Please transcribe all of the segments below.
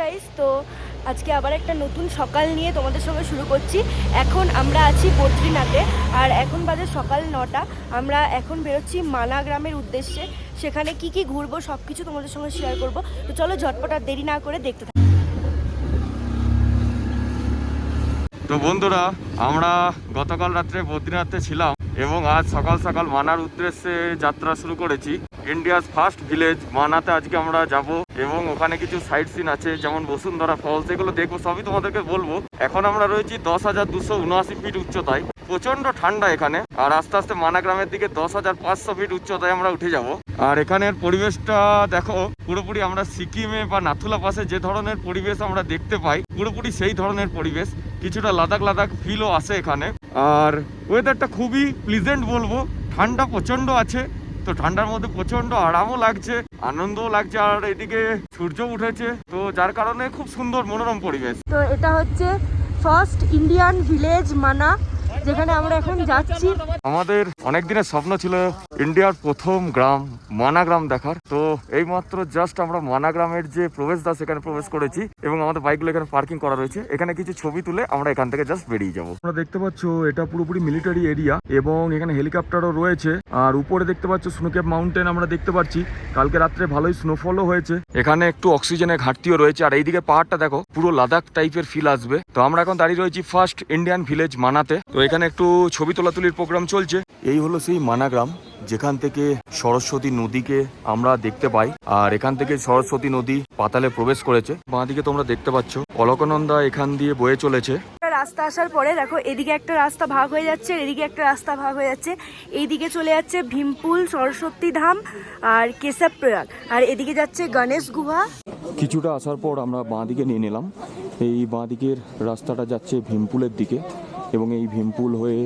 Guys তো আজকে আবার একটা নতুন সকাল নিয়ে তোমাদের সঙ্গে শুরু করছি। এখন আমরা আছি বদ্রীনাথে, আর এখন বাজে সকাল নটা। আমরা এখন বেরোচ্ছি মানা গ্রামের উদ্দেশ্যে। সেখানে কি কি ঘুরবো সব কিছু তোমাদের সঙ্গে শেয়ার করব। তো চলো ঝটপট আর দেরি না করে দেখতে থাকো। তো বন্ধুরা, আমরা গতকাল রাত্রে বদ্রীনাথে ছিলাম এবং আজ সকাল সকাল মানার উদ্দেশ্যে যাত্রা শুরু করেছি। ইন্ডিয়াস ফার্স্ট ভিলেজ মানাতে আজকে আমরা যাব। এবং ওখানে কিছু সাইট সিন আছে, যেমন বসুন্ধরা ফলস এগুলো দেখব, সবই তোমাদেরকে বলব। এখন আমরা রয়েছি দশ হাজার দুশো উনআশি ফিট উচ্চতায়। প্রচণ্ড ঠান্ডা এখানে। আর আস্তে আস্তে মানা গ্রামের দিকে দশ হাজার পাঁচশো ফিট উচ্চতায় আমরা উঠে যাব। আর এখানের পরিবেশটা দেখো, পুরোপুরি আমরা সিকিমে বা নাথুলা পাশে যে ধরনের পরিবেশ আমরা দেখতে পাই, পুরোপুরি সেই ধরনের পরিবেশ। কিছুটা লাদাখ লাদাখ ফিলও আসে এখানে। আর ওয়েদারটা খুবই প্লিজেন্ট বলব। ঠান্ডা প্রচণ্ড আছে। তো ঠান্ডার মধ্যে প্রচণ্ড আরামও লাগছে, আনন্দও লাগছে, আর এদিকে সূর্য উঠেছে। তো যার কারণে খুব সুন্দর মনোরম পরিবেশ। তো এটা হচ্ছে ফার্স্ট ইন্ডিয়ান ভিলেজ মানা। যেখানে আমরা এখন যাচ্ছি। আমাদের অনেক দিনের স্বপ্ন ছিল ইন্ডিয়ার প্রথম গ্রাম মানা গ্রাম দেখার। তো এই মাত্র জাস্ট আমরা মানা গ্রামের যে প্রবেশদ্বার সেখানে প্রবেশ করেছি এবং আমাদের বাইকগুলো এখানে পার্কিং করা রয়েছে। এখানে কিছু ছবি তুলে আমরা এখান থেকে জাস্ট বেরিয়ে যাব। তোমরা দেখতে পাচ্ছ এটা পুরোপুরি মিলিটারি এরিয়া এবং এখানে হেলিকপ্টারও রয়েছে। আর উপরে দেখতে পাচ্ছ স্নোক্যাপ মাউন্টেন আমরা দেখতে পাচ্ছি। কালকে রাত্রে ভালোই স্নোফলও হয়েছে। এখানে একটু অক্সিজেনের ঘাটতিও রয়েছে। আর এইদিকে পাহাড়টা দেখো পুরো লাদাখ টাইপের ফিল আসবে। তো আমরা এখন দাঁড়িয়ে রয়েছি ফার্স্ট ইন্ডিয়ান ভিলেজ মানাতে। তো এখানে একটু ছবি তোলাতুলির প্রোগ্রাম চলছে। এই হলো সেই মানাগ্রাম যেখান থেকে সরস্বতী নদীকে আমরা দেখতে পাই আর এখান থেকে সরস্বতী নদী পাতালে প্রবেশ করেছে। বাঁদিকে তোমরা দেখতে পাচ্ছ অলকনন্দা এখান দিয়ে বয়ে চলেছে। রাস্তা আসার পরে দেখো এদিকে একটা রাস্তা ভাগ হয়ে যাচ্ছে এদিকে একটা রাস্তা ভাগ হয়ে যাচ্ছে। এইদিকে চলে যাচ্ছে ভীমপুল সরস্বতী ধাম আর কেশব প্রয়াগ আর এদিকে যাচ্ছে গণেশ গুহা। কিছুটা আসার পর আমরা বাঁদিকে নিয়ে নিলাম। এই বাঁদিকের রাস্তাটা যাচ্ছে ভীমপুলের দিকে। এবং এই ভীমপুল হয়ে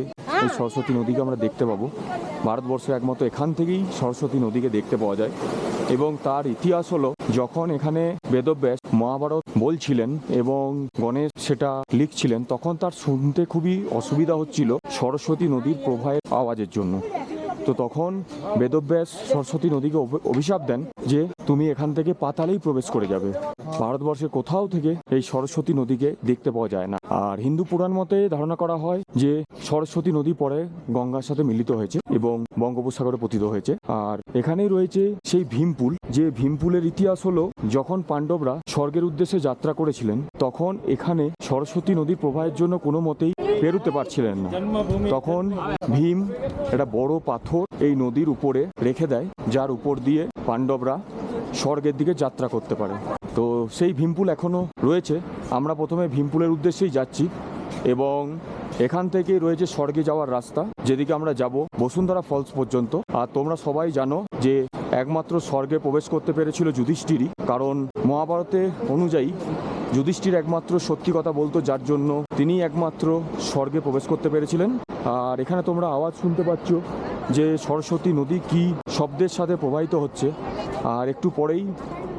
এই সরস্বতী নদীকে আমরা দেখতে পাবো। ভারতবর্ষে একমাত্র এখান থেকেই সরস্বতী নদীকে দেখতে পাওয়া যায়। এবং তার ইতিহাস হলো, যখন এখানে বেদব্যাস মহাভারত বলছিলেন এবং গণেশ সেটা লিখছিলেন, তখন তার শুনতে খুবই অসুবিধা হচ্ছিল সরস্বতী নদীর প্রবাহের আওয়াজের জন্য। তো তখন বেদব্যাস সরস্বতী নদীকে অভিশাপ দেন যে তুমি এখান থেকে পাতালেই প্রবেশ করে যাবে। ভারতবর্ষের কোথাও থেকে এই সরস্বতী নদীকে দেখতে পাওয়া যায় না। আর হিন্দু পুরাণ মতে ধারণা করা হয় যে সরস্বতী নদী পরে গঙ্গার সাথে মিলিত হয়েছে এবং বঙ্গোপসাগরে পতিত হয়েছে। আর এখানেই রয়েছে সেই ভীমপুল, যে ভীমপুলের ইতিহাস হলো যখন পাণ্ডবরা স্বর্গের উদ্দেশ্যে যাত্রা করেছিলেন, তখন এখানে সরস্বতী নদীর প্রবাহের জন্য কোনো মতেই পেরুতে পারছিলেন না। তখন ভীম একটা বড় পাথর এই নদীর উপরে রেখে দেয়, যার উপর দিয়ে পাণ্ডবরা স্বর্গের দিকে যাত্রা করতে পারে। তো সেই ভীমপুল এখনও রয়েছে। আমরা প্রথমে ভীমপুলের উদ্দেশ্যেই যাচ্ছি এবং এখান থেকে রয়েছে স্বর্গে যাওয়ার রাস্তা। যেদিকে আমরা যাব বসুন্ধরা ফলস পর্যন্ত। আর তোমরা সবাই জানো যে একমাত্র স্বর্গে প্রবেশ করতে পেরেছিল যুধিষ্ঠিরই। কারণ মহাভারতে অনুযায়ী যুধিষ্ঠির একমাত্র সত্যি কথা বলতো, যার জন্য তিনি একমাত্র স্বর্গে প্রবেশ করতে পেরেছিলেন। আর এখানে তোমরা আওয়াজ শুনতে পাচ্ছ যে সরস্বতী নদী কি শব্দের সাথে প্রবাহিত হচ্ছে। আর একটু পরেই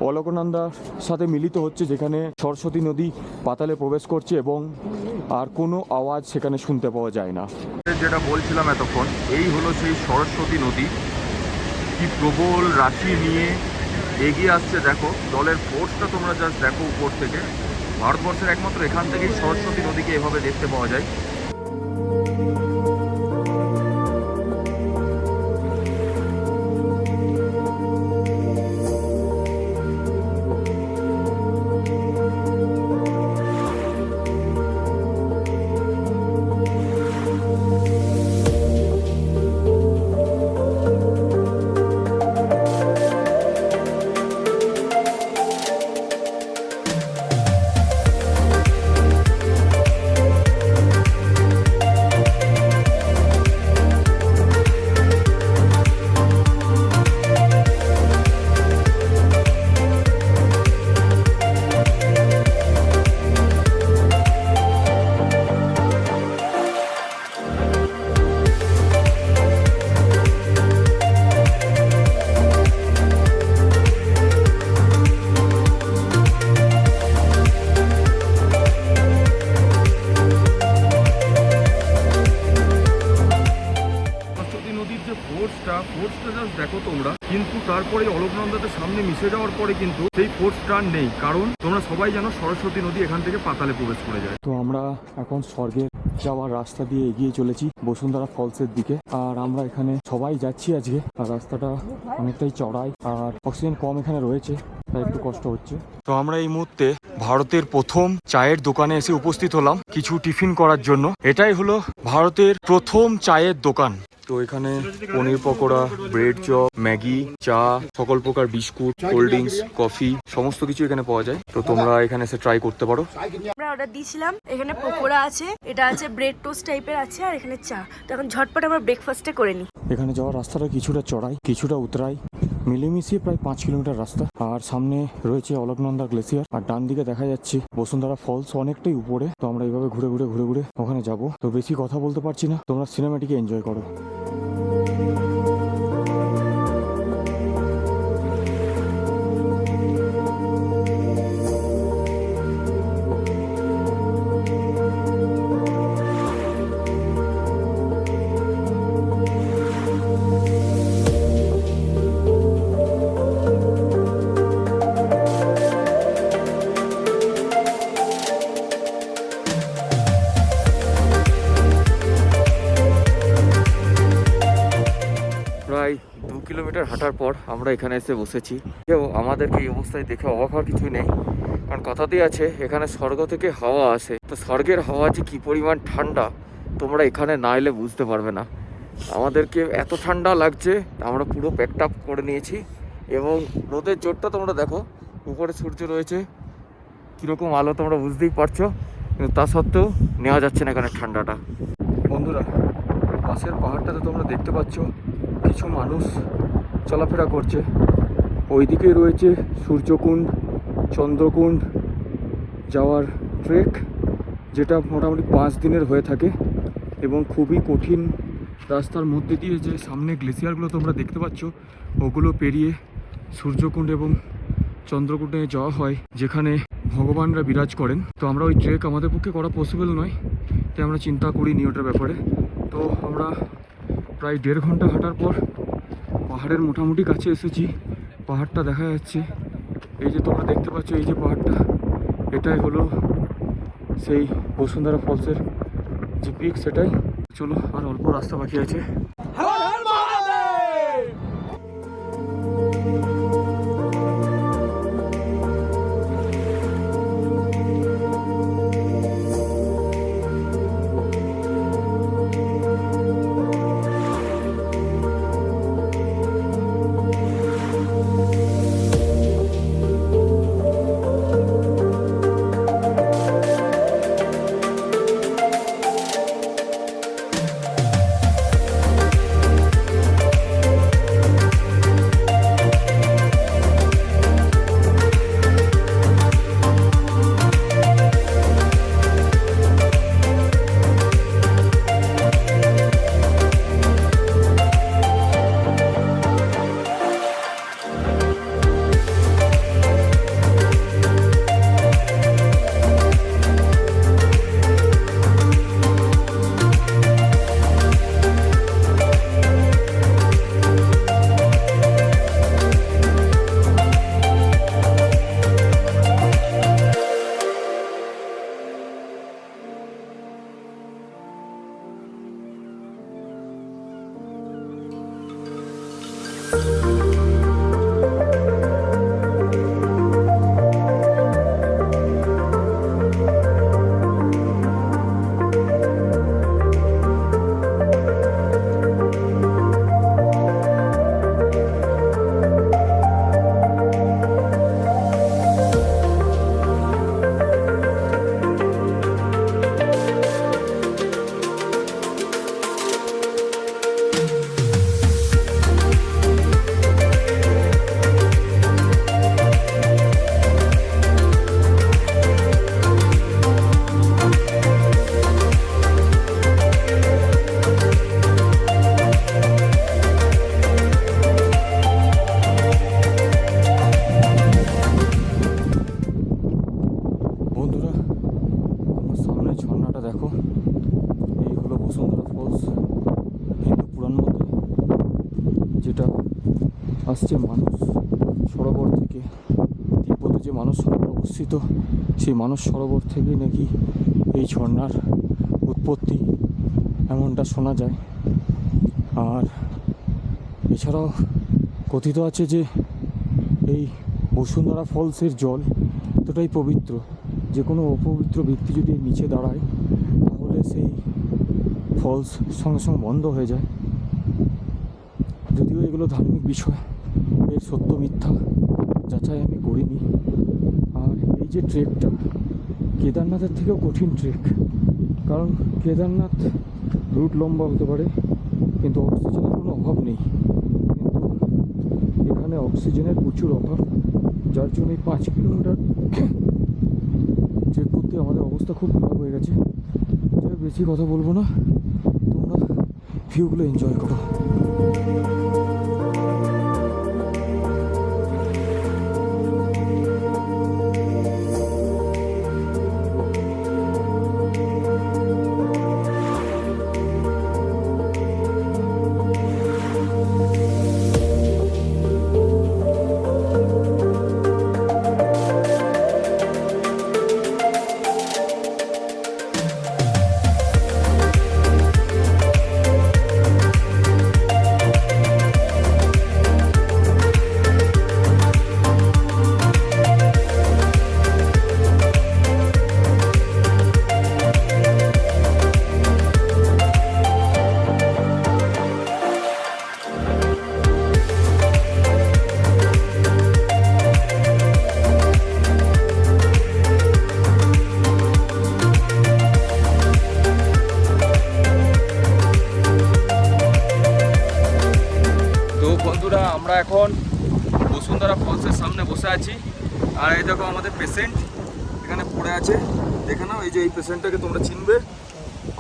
অলকনন্দার সাথে মিলিত হচ্ছে, যেখানে সরস্বতী নদী পাতালে প্রবেশ করছে এবং আর কোনো আওয়াজ সেখানে শুনতে পাওয়া যায় না। যেটা বলছিলাম এতক্ষণ, এই হলো সেই সরস্বতী নদী। কি প্রবল রাশি নিয়ে এগিয়ে আসছে, দেখো জলের ফোর্সটা তোমরা জাস্ট দেখো উপর থেকে। ভারতবর্ষের একমাত্র এখান থেকেই সরস্বতী নদীকে এভাবে দেখতে পাওয়া যায়। পরে কিন্তু সেই ফোর্স টার্ন নেই কারণ তোমরা সবাই জানো সরস্বতী নদী এখান থেকে পাতালে প্রবেশ করে যায়। তো আমরা এখন স্বর্গের যাওয়ার রাস্তা দিয়ে এগিয়ে চলেছি বসুন্ধরা ফলসের দিকে। আর আমরা এখানে সবাই যাচ্ছি আজকে। আর রাস্তাটা অনেকটাই চড়াই আর অক্সিজেন কম এখানে রয়েছে তাই একটু কষ্ট হচ্ছে। তো আমরা এই মুহূর্তে ভারতের প্রথম চায়ের দোকানে এসে উপস্থিত হলাম কিছু টিফিন করার জন্য। এটাই হলো ভারতের প্রথম চায়ের দোকান। তো এখানে paneer pakora bread chop Maggi চা সকল প্রকার বিস্কুট কোল্ড ড্রিঙ্কস কফি সমস্ত কিছু এখানে পাওয়া যায়। তো তোমরা এখানে এসে ট্রাই করতে পারো। আমরা অর্ডার দিয়েছিলাম। এখানে পকোড়া আছে এটা আছে ব্রেড টোস্ট টাইপের আছে আর এখানে চা। তো এখন ঝটপট আমরা ব্রেকফাস্টে করে নিই এখানে যাওয়ার রাস্তাটা কিছুটা চড়াই কিছুটা উতরাই মিলেমিশিয়ে প্রায় পাঁচ কিলোমিটার রাস্তা। আর সামনে রয়েছে অলকনন্দা গ্লেসিয়ার আর ডান দিকে দেখা যাচ্ছে বসুন্ধরা ফলস অনেকটাই উপরে। তো আমরা এইভাবে ঘুরে ঘুরে ঘুরে ঘুরে ওখানে যাব। তো বেশি কথা বলতে পারছি না তোমরা সিনেমাটিকে এনজয় করো। প্রায় আমরা এখানে এসে বসেছি। কেউ আমাদেরকে এই অবস্থায় দেখে অবাক হওয়ার কিছুই নেই। কারণ কথাতেই আছে, এখানে স্বর্গ থেকে হাওয়া আসে। তো স্বর্গের হাওয়া যে কী পরিমাণ ঠান্ডা, তোমরা এখানে না এলে বুঝতে পারবে না। আমাদেরকে এত ঠান্ডা লাগছে, আমরা পুরো প্যাকড আপ করে নিয়েছি। এবং রোদের জোরটা তোমরা দেখো, উপরে সূর্য রয়েছে। কীরকম আলো তোমরা বুঝতেই পারছ, কিন্তু তা সত্ত্বেও নেওয়া যাচ্ছে না এখানে ঠান্ডাটা। বন্ধুরা, পাশের পাহাড়টাতে তোমরা দেখতে পাচ্ছ, কিছু মানুষ চলাফেরা করছে। ওইদিকে রয়েছে সূর্যকুণ্ড, চন্দ্রকুণ্ড যাওয়ার ট্রেক, যেটা মোটামুটি পাঁচ দিনের হয়ে থাকে এবং খুবই কঠিন রাস্তার মধ্যে দিয়ে যে সামনে গ্লেসিয়ারগুলো তোমরা দেখতে পাচ্ছ, ওগুলো পেরিয়ে সূর্যকুণ্ড এবং চন্দ্রকুণ্ডে যাওয়া হয়, যেখানে ভগবানরা বিরাজ করেন। তো আমরা ওই ট্রেক আমাদের পক্ষে করা পসিবল নয়, তাই আমরা চিন্তা করিনি ওটার ব্যাপারে। তো আমরা প্রায় দেড় ঘণ্টা হাঁটার পর পাহাড়ের মোটামুটি কাছে এসেছি। পাহাড়টা দেখা যাচ্ছে। এই যে তোমরা দেখতে পাচ্ছ, এই যে পাহাড়টা, এটাই হলো সেই বসুন্ধরা ফলসের যে পিক সেটাই। চলো, আর অল্প রাস্তা বাকি আছে। অবস্থিত সেই মানস সরোবর থেকে নাকি এই ঝর্ণার উৎপত্তি এমনটা শোনা যায়। আর এছাড়াও কথিত আছে যে এই বসুন্ধরা ফলসের জল এতটাই পবিত্র, যে কোনো অপবিত্র ব্যক্তি যদি নিচে দাঁড়ায়, তাহলে সেই ফলস সঙ্গে সঙ্গে বন্ধ হয়ে যায়। যদিও এগুলো ধার্মিক বিষয়, এর সত্য মিথ্যা যাচাই আমি করিনি। এই যে ট্রেকটা, কেদারনাথের থেকেও কঠিন ট্রেক। কারণ কেদারনাথ রুট লম্বা হতে পারে, কিন্তু অক্সিজেনের কোনো অভাব নেই। কিন্তু এখানে অক্সিজেনের প্রচুর অভাব, যার জন্য এই পাঁচ কিলোমিটার ট্রেক করতে আমাদের অবস্থা খুব খারাপ হয়ে গেছে। যাই বেশি কথা বলব না। তোমরা ভিউগুলো এনজয় করো। পেশেন্টটাকে তোমরা চিনবে।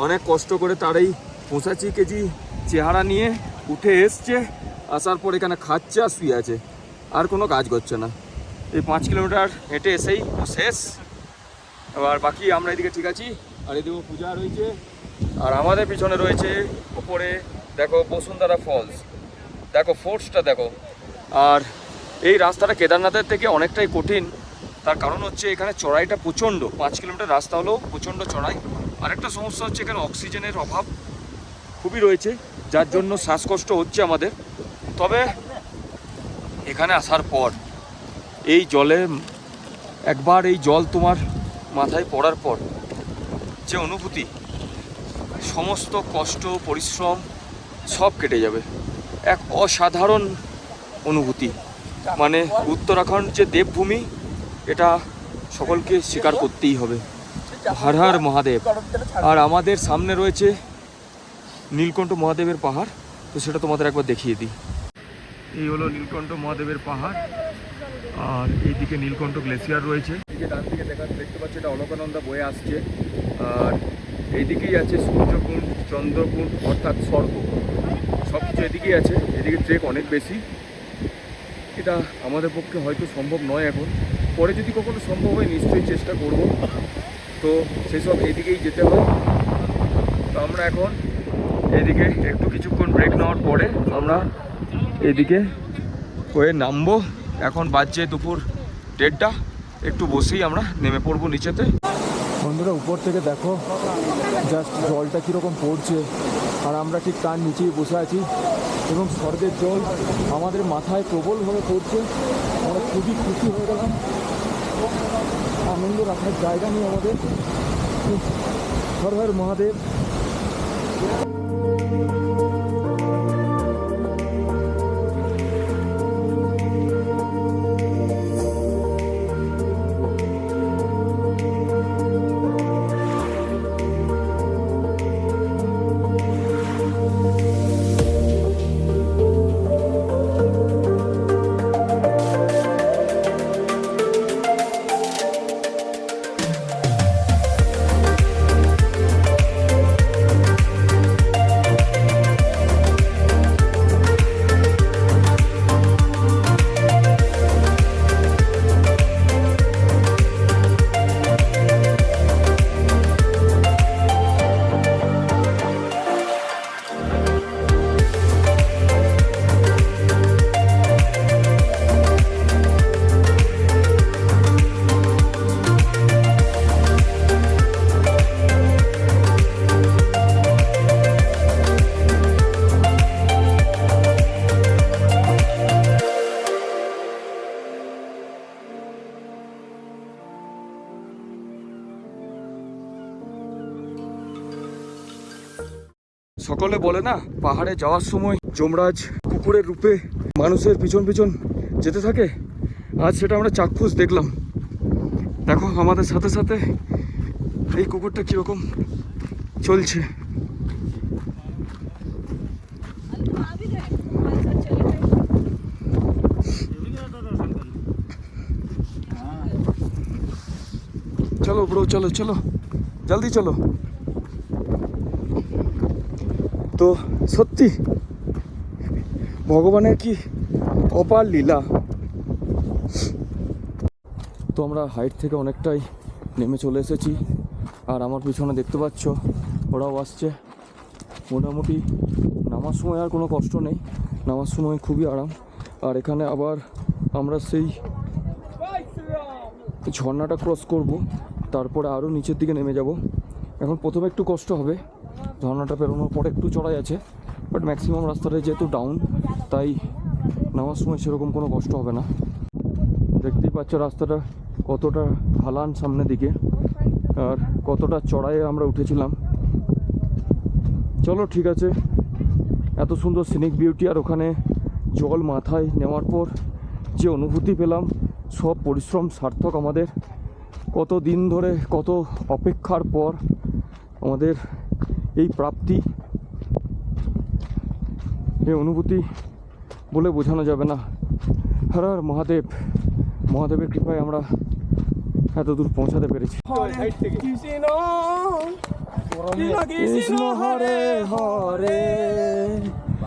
অনেক কষ্ট করে তার এই পঁচাশি কেজি চেহারা নিয়ে উঠে এসছে। আসার পর এখানে খাচ্ছে আর শুয়ে আছে। আর কোনো কাজ করছে না। এই পাঁচ কিলোমিটার হেঁটে এসেই শেষ। এবার বাকি আমরা এদিকে ঠিক আছি। আর এদিকে পূজা রয়েছে। আর আমাদের পিছনে রয়েছে ওপরে, দেখো, বসুন্ধরা ফলস। দেখো, ফোর্সটা দেখো। আর এই রাস্তাটা কেদারনাথের থেকে অনেকটাই কঠিন। তার কারণ হচ্ছে এখানে চড়াইটা প্রচণ্ড, পাঁচ কিলোমিটার রাস্তা হলেও প্রচণ্ড চড়াই। আরেকটা সমস্যা হচ্ছে এখানে অক্সিজেনের অভাব খুবই রয়েছে, যার জন্য শ্বাসকষ্ট হচ্ছে আমাদের। তবে এখানে আসার পর, এই জলে, একবার এই জল তোমার মাথায় পড়ার পর, যে অনুভূতি, সমস্ত কষ্ট, পরিশ্রম, সব কেটে যাবে। এক অসাধারণ অনুভূতি। মানে উত্তরাখণ্ড যে দেবভূমি এটা সকলকে স্বীকার করতেই হবে। হর হর মহাদেব। আর আমাদের সামনে রয়েছে নীলকণ্ঠ মহাদেবের পাহাড়। তো সেটা তোমাদের একবার দেখিয়ে দিই। এই হলো নীলকণ্ঠ মহাদেবের পাহাড়। আর এইদিকে নীলকণ্ঠ গ্লেসিয়ার রয়েছে। এদিকে ডান দিকে দেখা দেখতে পাচ্ছি এটা অলকানন্দা বয়ে আসছে। আর এইদিকেই আছে সূর্যকুণ্ড, চন্দ্রকুণ্ড, অর্থাৎ স্বর্গ। সব কিছু এদিকেই আছে। এদিকে ট্রেক অনেক বেশি। এটা আমাদের পক্ষে হয়তো সম্ভব নয় এখন। পরে যদি কখনো সম্ভব হয়, নিশ্চয়ই চেষ্টা করব। তো সেসব এদিকেই যেতে হয় তো আমরা এখন এদিকে একটু কিছুক্ষণ ব্রেক নেওয়ার পরে আমরা এদিকে হয়ে নামবো। এখন বাজছে দুপুর দেড়টা। একটু বসেই আমরা নেমে পড়ব নিচেতে। বন্ধুরা, উপর থেকে দেখো জাস্ট জলটা কীরকম পড়ছে। আর আমরা ঠিক তার নিচেই বসে আছি। এবং স্বর্গের জল আমাদের মাথায় প্রবলভাবে পড়ছে। আমরা খুবই খুশি হয়ে গেলাম। আনন্দ রাখার জায়গা নেই আমাদের। হর হর মহাদেব। সকলে বলে না, পাহাড়ে যাওয়ার সময় যমরাজ কুকুরের রূপে মানুষের পিছন পিছন যেতে থাকে। আজ সেটা আমরা চাক্ষুষ দেখলাম। দেখো, আমাদের সাথে সাথে এই কুকুরটা কীরকম চলছে। চলো ব্রো, চলো চলো। জলদি চলো। তো সত্যি, ভগবানের কি অপার লীলা? তো আমরা হাইট থেকে অনেকটাই নেমে চলে এসেছি, আর আমার পিছনে দেখতে পাচ্ছ, ওরাও আসছে। মোটামুটি নামার সময় আর কোনো কষ্ট নেই, নামার সময় খুবই আরাম। আর এখানে আবার আমরা সেই ঝর্ণাটা ক্রস করব, তারপরে আরও নিচের দিকে নেমে যাব। এখন প্রথমে একটু কষ্ট হবে ঝর্ণাটা পেরোনোর পরে একটু চড়াই আছে বাট ম্যাক্সিমাম রাস্তাটা যেহেতু ডাউন তাই নামার সময় সেরকম কোনো কষ্ট হবে না। দেখতেই পাচ্ছ রাস্তাটা কতটা ঢালান সামনের দিকে, আর কতটা চড়াইয়ে আমরা উঠেছিলাম। চলো ঠিক আছে, এত সুন্দর সিনিক বিউটি আর ওখানে জল মাথায় নেওয়ার পর যে অনুভূতি পেলাম, সব পরিশ্রম সার্থক আমাদের। কত দিন ধরে, কত অপেক্ষার পর আমাদের এই প্রাপ্তি এই অনুভূতি বলে বোঝানো যাবে না। হর হর মহাদেব, মহাদেবের কৃপায় আমরা এত দূর পৌঁছাতে পেরেছি। কৃষ্ণ হরে হরে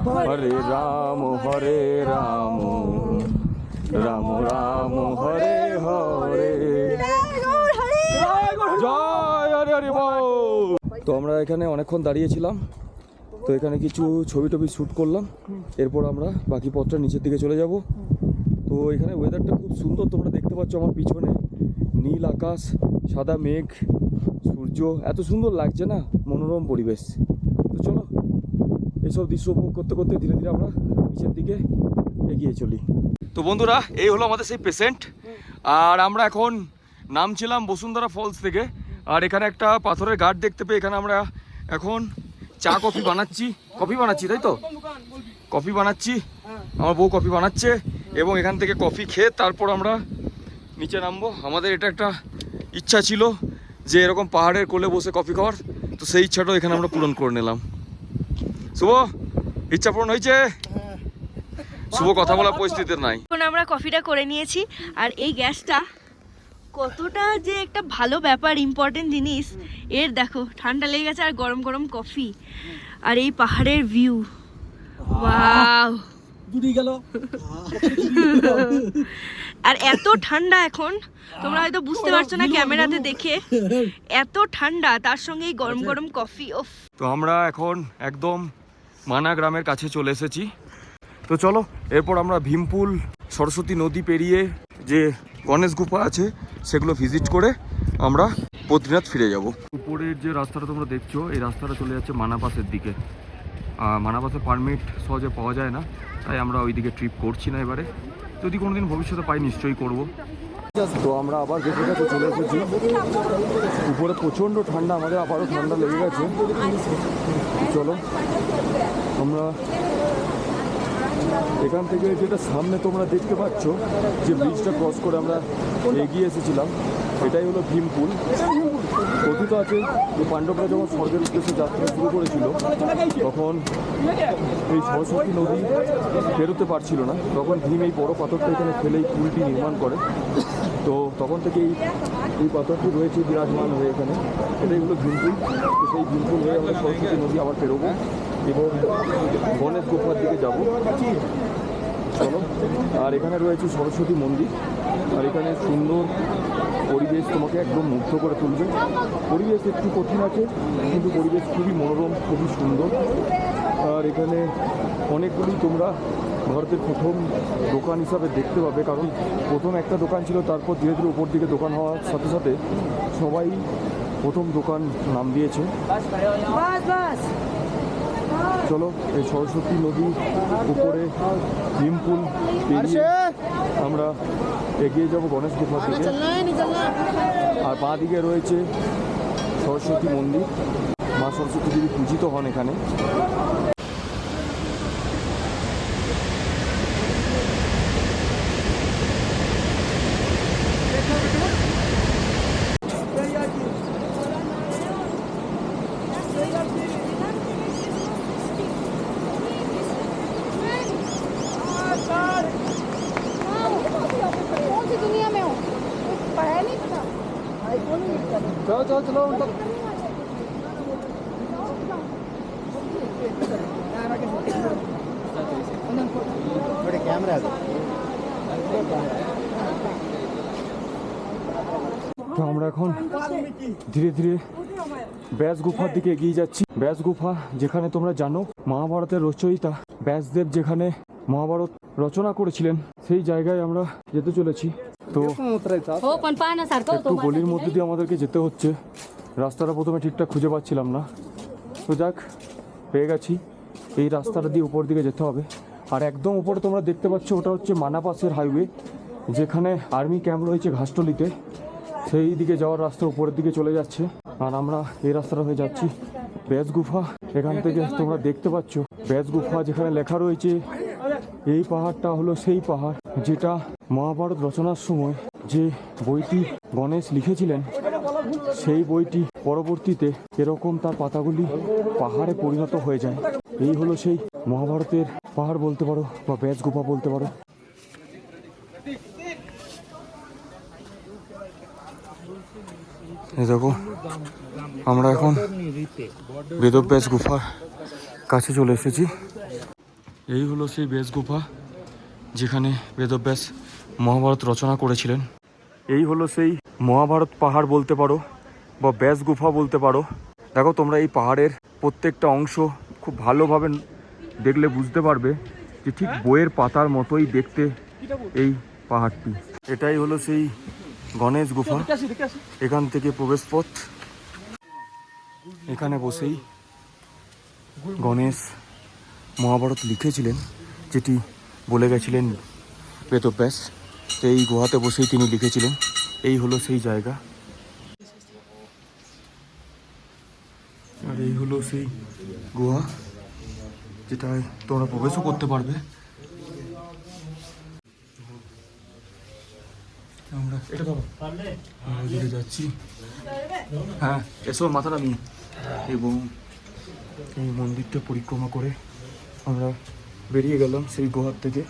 হরে রাম হরে রাম রাম রাম, হরে হরে। জয় হরে হরে। তো আমরা এখানে অনেকক্ষণ দাঁড়িয়েছিলাম। তো এখানে কিছু ছবি টবি শ্যুট করলাম। এরপর আমরা বাকি পথটা নিচের দিকে চলে যাব। তো এখানে ওয়েদারটা খুব সুন্দর। তোমরা দেখতে পাচ্ছ আমার পিছনে নীল আকাশ, সাদা মেঘ, সূর্য। এত সুন্দর লাগছে না? মনোরম পরিবেশ। তো চলো এইসব দৃশ্য উপভোগ করতে করতে ধীরে ধীরে আমরা নিচের দিকে এগিয়ে চলি। তো বন্ধুরা, এই হলো আমাদের সেই পেশেন্ট আর আমরা এখন নামছিলাম বসুন্ধরা ফলস থেকে। আর এখানে একটা পাথরের গার্ড দেখতে পেয়ে এখানে আমরা এখন চা কফি বানাচ্ছি। কফি বানাচ্ছি, তাই তো? কফি বানাচ্ছি। আমার বউ কফি বানাচ্ছে এবং এখান থেকে কফি খেয়ে তারপর আমরা নিচে নামবো। আমাদের এটা একটা ইচ্ছা ছিল যে এরকম পাহাড়ের কোলে বসে কফি খাওয়ার। তো সেই ইচ্ছাটাও এখানে আমরা পূরণ করে নিলাম। শুভ? ইচ্ছা পূরণ হয়েছে? শুভ কথা বলার পরিস্থিতি নাই। এখন আমরা কফিটা করে নিয়েছি আর এই গ্যাসটা কতটা যে একটা ভালো ব্যাপার ইম্পর্টেন্ট জিনিস। এর দেখো ঠান্ডা লেগে গেছে আর গরম গরম কফি। আর এই পাহাড়ের ভিউ ওয়াও জুড়ি গেল। আর এত ঠান্ডা এখন তোমরা হয়তো বুঝতে পারছ না ক্যামেরাতে দেখে। এত ঠান্ডা তার সঙ্গে এই গরম গরম কফি ওফ তো আমরা এখন একদম মানা গ্রামের কাছে চলে এসেছি। তো চলো এরপর আমরা ভীমপুল সরস্বতী নদী পেরিয়ে যে গণেশ গুফা আছে সেগুলো ভিজিট করে আমরা বদ্রীনাথ ফিরে যাব। উপরের যে রাস্তাটা তোমরা দেখছ এই রাস্তাটা চলে যাচ্ছে মানাপাসের দিকে। আর মানাপাসের পারমিট সহজে পাওয়া যায় না তাই আমরা ওই দিকে ট্রিপ করছি না এবারে। যদি কোনোদিন ভবিষ্যতে পাই নিশ্চয়ই করব। তো আমরা আবার গেটের কাছে চলে এসেছি। উপরে প্রচণ্ড ঠান্ডা আমাদের আবারও ঠান্ডা লেগে গেছে। চলো আমরা এখান থেকে যেটা সামনে তোমরা দেখতে পাচ্ছ, যে ব্রিজটা ক্রস করে আমরা এগিয়ে এসেছিলাম, এটাই হলো ভীমপুল কথিত আছে যে পাণ্ডবরা যখন স্বর্গের উদ্দেশ্যে যাত্রা শুরু করেছিল, তখন এই সরস্বতী নদী ফেরোতে পারছিল না। তখন ভীম এই বড় পাথরটা এখানে ফেলে এই পুলটি নির্মাণ করে। তো তখন থেকে এই পাথরটি রয়েছে বিরাজমান হয়ে এখানে। এটাই হলো ভীমপুল। তো সেই ভীমপুল হয়ে আমরা সরস্বতী নদী আবার পেরোবো এবং গণেশ গুফার দিকে যাব। চলো। আর এখানে রয়েছে সরস্বতী মন্দির। আর এখানে সুন্দর পরিবেশ তোমাকে একদম মুগ্ধ করে তুলবে। পরিবেশ একটু কঠিন আছে, কিন্তু পরিবেশ খুবই মনোরম, খুবই সুন্দর। আর এখানে অনেকগুলি তোমরা ভারতের প্রথম দোকান হিসাবে দেখতে পাবে কারণ প্রথম একটা দোকান ছিল তারপর ধীরে ধীরে উপর দিকে দোকান হওয়ার সাথে সাথে সবাই প্রথম দোকান নাম দিয়েছে। চলো এই সরস্বতী নদী উপরে ভীমপুল পেরিয়ে আমরা এগিয়ে যাব গণেশ গুফার দিকে আর বাঁ দিকে রয়েছে সরস্বতী মন্দির। মা সরস্বতী দেবী পূজিত হন এখানে। এখন ধীরে ধীরে ব্যাস গুফার দিকে এগিয়ে যাচ্ছি। ব্যাস গুফা যেখানে তোমরা জানো মহাভারতের রচয়িতা ব্যাসদেব যেখানে মহাভারত রচনা করেছিলেন সেই জায়গায় আমরা যেতে চলেছি। তো একটু গলির মধ্যে দিয়ে আমাদেরকে যেতে হচ্ছে। রাস্তাটা প্রথমে ঠিকঠাক খুঁজে পাচ্ছিলাম না। তো যাক পেয়ে গেছি। এই রাস্তাটা দিয়ে উপর দিকে যেতে হবে। আর একদম উপরে তোমরা দেখতে পাচ্ছ ওটা হচ্ছে মানাপাসের হাইওয়ে যেখানে আর্মি ক্যাম্প রয়েছে ঘাসটলিতে। সেই দিকে যাওয়ার রাস্তা উপরের দিকে চলে যাচ্ছে। আর আমরা এই রাস্তাটা হয়ে যাচ্ছি ব্যাস গুফা এখান থেকে তোমরা দেখতে পাচ্ছ ব্যাস গুফা যেখানে লেখা রয়েছে, এই পাহাড়টা হলো সেই পাহাড় যেটা মহাভারত রচনার সময় যে বইটি গণেশ লিখেছিলেন, সেই বইটি পরবর্তীতে এরকম তার পাতাগুলি পাহাড়ে পরিণত হয়ে যায়। এই হলো সেই মহাভারতের পাহাড় বলতে পারো বা ব্যাস গুফা বলতে পারো। দেখো, আমরা এখন বেদব্যাস গুফার কাছে চলে এসেছি। এই হলো সেই বেশ গুফা যেখানে বেদব্যাস মহাভারত রচনা করেছিলেন। এই হলো সেই মহাভারত পাহাড় বলতে পারো বা ব্যাস গুফা বলতে পারো। দেখো, তোমরা এই পাহাড়ের প্রত্যেকটা অংশ খুব ভালোভাবে দেখলে বুঝতে পারবে যে ঠিক বইয়ের পাতার মতোই দেখতে এই পাহাড়টি। এটাই হলো সেই গণেশ গুফা। এখান থেকে প্রবেশ পথ এখানে বসেই গণেশ মহাভারত লিখেছিলেন যেটি বলে গেছিলেন বেদব্যাস তো এই গুহাতে বসেই তিনি লিখেছিলেন এই হলো সেই জায়গা। আর এই হলো সেই গুহা যেটায় তোমরা প্রবেশও করতে পারবে। এটা বাবা আমরা যাচ্ছি হ্যাঁ এসো মাথা নামি এবং এই মন্দিরটা পরিক্রমা করে আমরা বেরিয়ে গেলাম সেই গুহার থেকে।